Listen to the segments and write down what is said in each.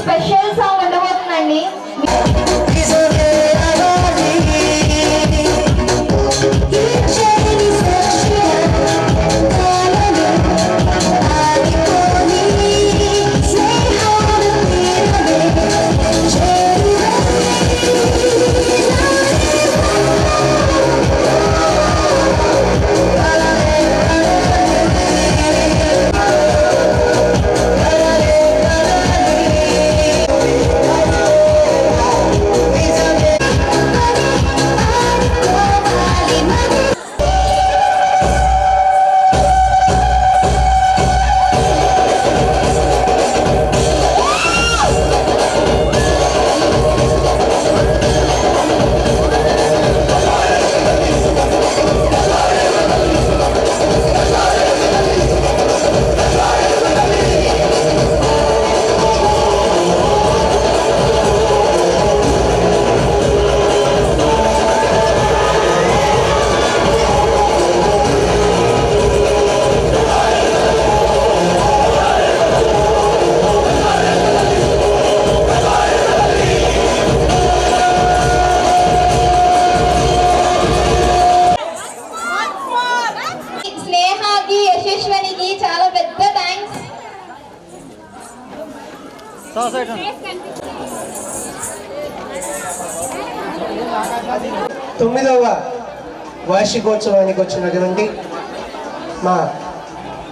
special తొమ్మిదవ వార్షికోత్సవానికి వచ్చినటువంటి మా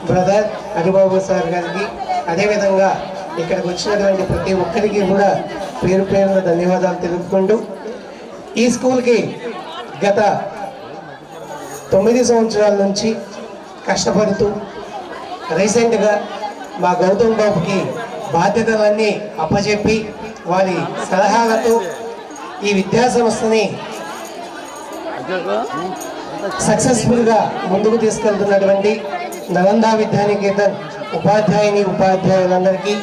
బ్రదర్ హరిబాబు సార్ గారికి అదేవిధంగా ఇక్కడికి వచ్చినటువంటి ప్రతి ఒక్కరికి కూడా పేరు పేరున ధన్యవాదాలు తెలుపుకుంటూ ఈ స్కూల్కి గత తొమ్మిది సంవత్సరాల నుంచి కష్టపడుతూ రీసెంట్గా మా గౌతమ్ బాబుకి బాధ్యతలన్నీ అప్పచెప్పి వారి సలహాలతో ఈ విద్యా సంస్థని సక్సెస్ఫుల్గా ముందుకు తీసుకెళ్తున్నటువంటి నలందా విద్యానికేతన్ ఉపాధ్యాయుని ఉపాధ్యాయులందరికీ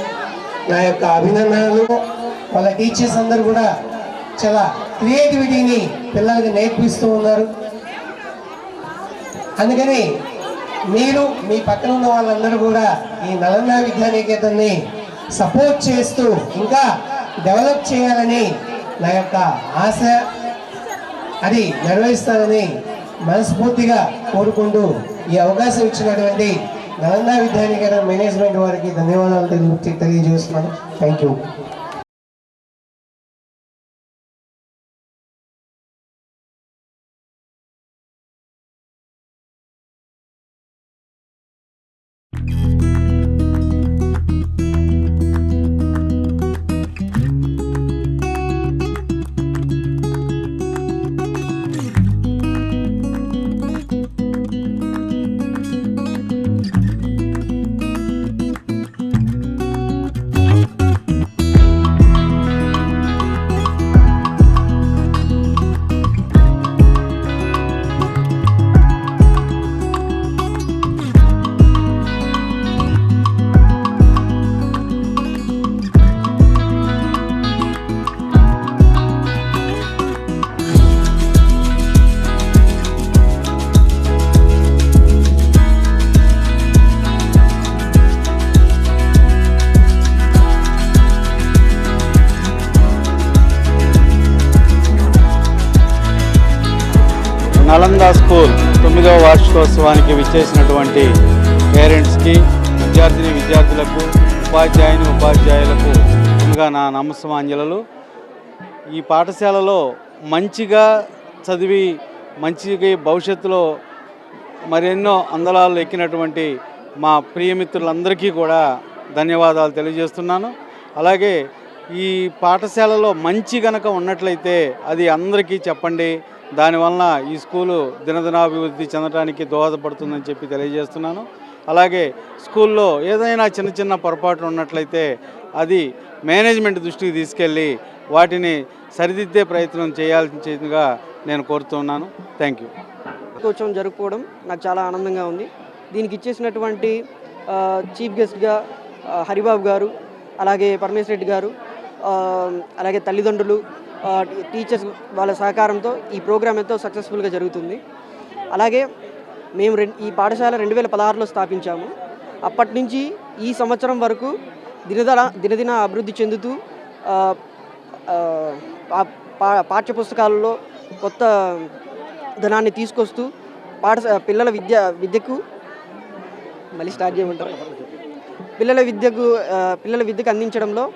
నా యొక్క అభినందనలు. వాళ్ళ టీచర్స్ అందరూ కూడా చాలా క్రియేటివిటీని పిల్లలకి నేర్పిస్తూ ఉన్నారు. అందుకని మీరు మీ పక్కన ఉన్న వాళ్ళందరూ కూడా ఈ నలంద విద్యానికేతన్ని సపోర్ట్ చేస్తూ ఇంకా డెవలప్ చేయాలని నా యొక్క ఆశ అది నెరవేరుస్తానని మనస్ఫూర్తిగా కోరుకుంటూ ఈ అవకాశం ఇచ్చినటువంటి నలంద విద్యానికేతన్ మేనేజ్మెంట్ వారికి ధన్యవాదాలు తెలియజేస్తున్నాను. థ్యాంక్ యూ నలంద స్కూల్ తొమ్మిదవ వార్షికోత్సవానికి విచ్చేసినటువంటి పేరెంట్స్కి విద్యార్థిని విద్యార్థులకు ఉపాధ్యాయుని ఉపాధ్యాయులకు ముందుగా నా నమస్సమాంజలలు. ఈ పాఠశాలలో మంచిగా చదివి మంచిగా భవిష్యత్తులో మరెన్నో అందలాలు ఎక్కినటువంటి మా ప్రియమిత్రులందరికీ కూడా ధన్యవాదాలు తెలియజేస్తున్నాను. అలాగే ఈ పాఠశాలలో మంచి గనక ఉన్నట్లయితే అది అందరికీ చెప్పండి. దానివలన ఈ స్కూలు దినదినాభివృద్ధి చెందడానికి దోహదపడుతుందని చెప్పి తెలియజేస్తున్నాను. అలాగే స్కూల్లో ఏదైనా చిన్న చిన్న పొరపాట్లు ఉన్నట్లయితే అది మేనేజ్మెంట్ దృష్టికి తీసుకెళ్ళి వాటిని సరిదిద్దే ప్రయత్నం చేయాల్సిందిగా నేను కోరుతున్నాను థ్యాంక్ యూ. వార్షికోత్సవం జరుపుకోవడం నాకు చాలా ఆనందంగా ఉంది. దీనికి ఇచ్చేసినటువంటి చీఫ్ గెస్ట్గా హరిబాబు గారు అలాగే పరమేశ్వర రెడ్డి గారు అలాగే తల్లిదండ్రులు టీచర్స్ వాళ్ళ సహకారంతో ఈ ప్రోగ్రామ్ ఎంతో సక్సెస్ఫుల్గా జరుగుతుంది. అలాగే మేము రెం ఈ పాఠశాల రెండు వేల పదహారులో స్థాపించాము. అప్పటి నుంచి ఈ సంవత్సరం వరకు దినదన దినదిన అభివృద్ధి చెందుతూ ఆ, ఆ, పా- పాఠ్యపుస్తకాలలో కొత్త ధనాన్ని తీసుకొస్తూ పాఠశా పిల్లల విద్య విద్యకు మళ్ళీ స్టార్ట్ చేయమంటారు? పిల్లల విద్యకు పిల్లల విద్యకు అందించడంలో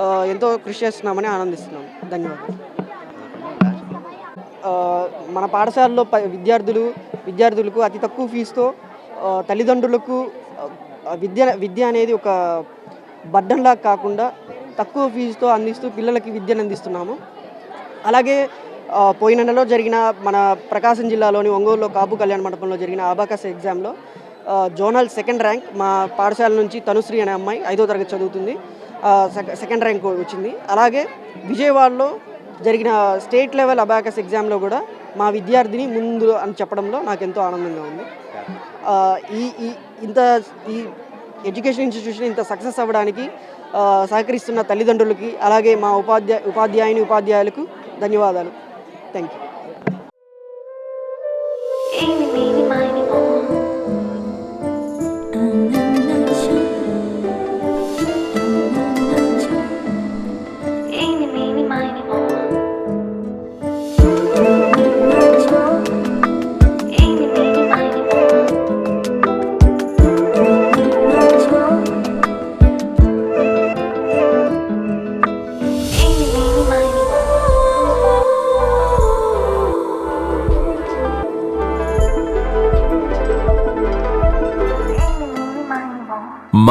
ఎంతో కృషి చేస్తున్నామని ఆనందిస్తున్నాం. ధన్యవాదాలు. మన పాఠశాలలో ప- విద్యార్థులు విద్యార్థులకు అతి తక్కువ ఫీజుతో తల్లిదండ్రులకు విద్య విద్య అనేది ఒక బడ్డంలా కాకుండా తక్కువ ఫీజుతో అందిస్తూ పిల్లలకి విద్యను అందిస్తున్నాము. అలాగే పోయిన నెలలో జరిగిన మన ప్రకాశం జిల్లాలోని ఒంగోలులో కాపు కళ్యాణ మండపంలో జరిగిన ఆబాకస్ ఎగ్జామ్లో జోనల్ సెకండ్ ర్యాంక్ మా పాఠశాల నుంచి తనుశ్రీ అనే అమ్మాయి ఐదో తరగతి చదువుతుంది. సెకండ్ ర్యాంక్ వచ్చింది. అలాగే విజయవాడలో జరిగిన స్టేట్ లెవెల్ అబాకస్ ఎగ్జామ్లో కూడా మా విద్యార్థిని ముందు అని చెప్పడంలో నాకు ఎంతో ఆనందంగా ఉంది. ఈ ఈ ఇంత ఈ ఎడ్యుకేషన్ ఇన్స్టిట్యూషన్ ఇంత సక్సెస్ అవ్వడానికి సహకరిస్తున్న తల్లిదండ్రులకి అలాగే మా ఉపాధ్యాయ ఉపాధ్యాయుని ఉపాధ్యాయులకు ధన్యవాదాలు. Thank you